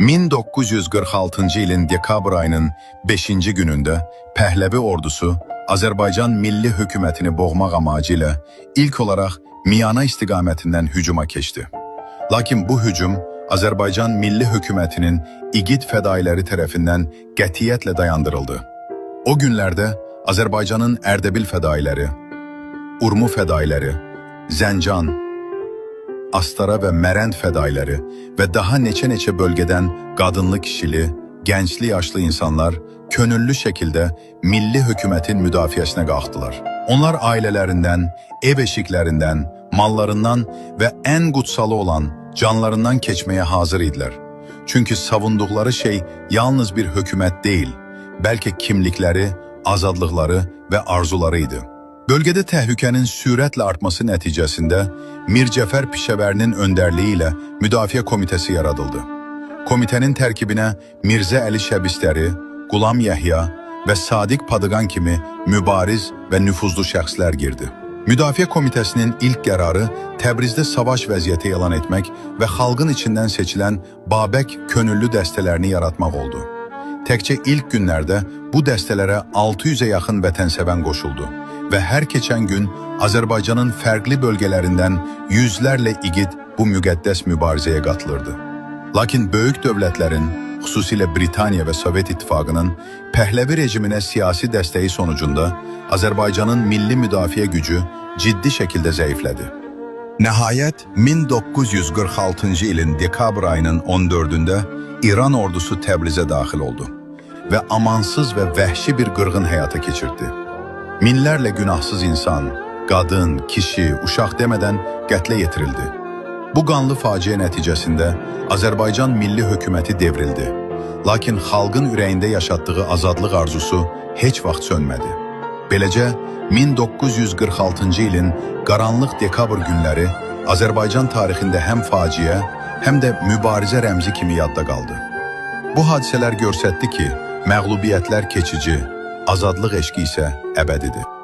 1946-cı ilin dekabr ayının 5-ci günündə Pəhləvi ordusu Azərbaycan milli hökumətini boğmaq amacı ilə ilk olaraq Miyana istiqamətindən hücuma keçdi. Lakin bu hücum Azərbaycan milli hökumətinin igid fədailəri tərəfindən qətiyyətlə dayandırıldı. O günlərdə Azərbaycanın Ərdəbil fədailəri, Urmu fədailəri, Zəncan, Astara və Mərənd fədailəri və daha neçə-neçə bölgədən qadınlı kişili, gəncli yaşlı insanlar könüllü şəkildə milli hökumətin müdafiəsinə qalxdılar. Onlar ailələrindən, ev eşiklərindən, mallarından və ən qutsalı olan canlarından keçməyə hazır idilər. Çünki savunduqları şey yalnız bir hökumət deyil, bəlkə kimlikləri, azadlıqları və arzuları idi. Bölgədə təhlükənin sürətlə artması nəticəsində Mir Cəfər Pişəvərinin öndərliyi ilə Müdafiə Komitəsi yaradıldı. Komitənin tərkibinə Mirzə Əli Şəbistəri, Qulam Yəhya və Sadiq Padıqan kimi mübariz və nüfuzlu şəxslər girdi. Müdafiə Komitəsinin ilk qərarı Təbrizdə savaş vəziyyəti elan etmək və xalqın içindən seçilən Babək könüllü dəstələrini yaratmaq oldu. Təkcə ilk günlərdə bu dəstələrə 600-ə yaxın vətənsəvən qoşuldu və hər keçən gün Azərbaycanın fərqli bölgələrindən yüzlərlə igid bu müqəddəs mübarizəyə qatılırdı. Lakin böyük dövlətlərin, xüsusilə Britaniya və Sovet İttifaqının Pəhləvi rejiminə siyasi dəstəyi sonucunda Azərbaycanın milli müdafiə gücü ciddi şəkildə zəiflədi. Nəhayət 1946-cı ilin dekabr ayının 14-də İran ordusu Təbrizə daxil oldu və amansız və vəhşi bir qırğın həyata keçirdi. Minlərlə günahsız insan, qadın, kişi, uşaq demədən qətlə yetirildi. Bu qanlı faciə nəticəsində Azərbaycan milli hökuməti devrildi. Lakin xalqın ürəyində yaşatdığı azadlıq arzusu heç vaxt sönmədi. Beləcə 1946-cı ilin qaranlıq dekabr günləri Azərbaycan tarixində həm faciə, həm də mübarizə rəmzi kimi yadda qaldı. Bu hadisələr göstərdi ki, məğlubiyyətlər keçici, azadlıq eşqi isə əbədidir.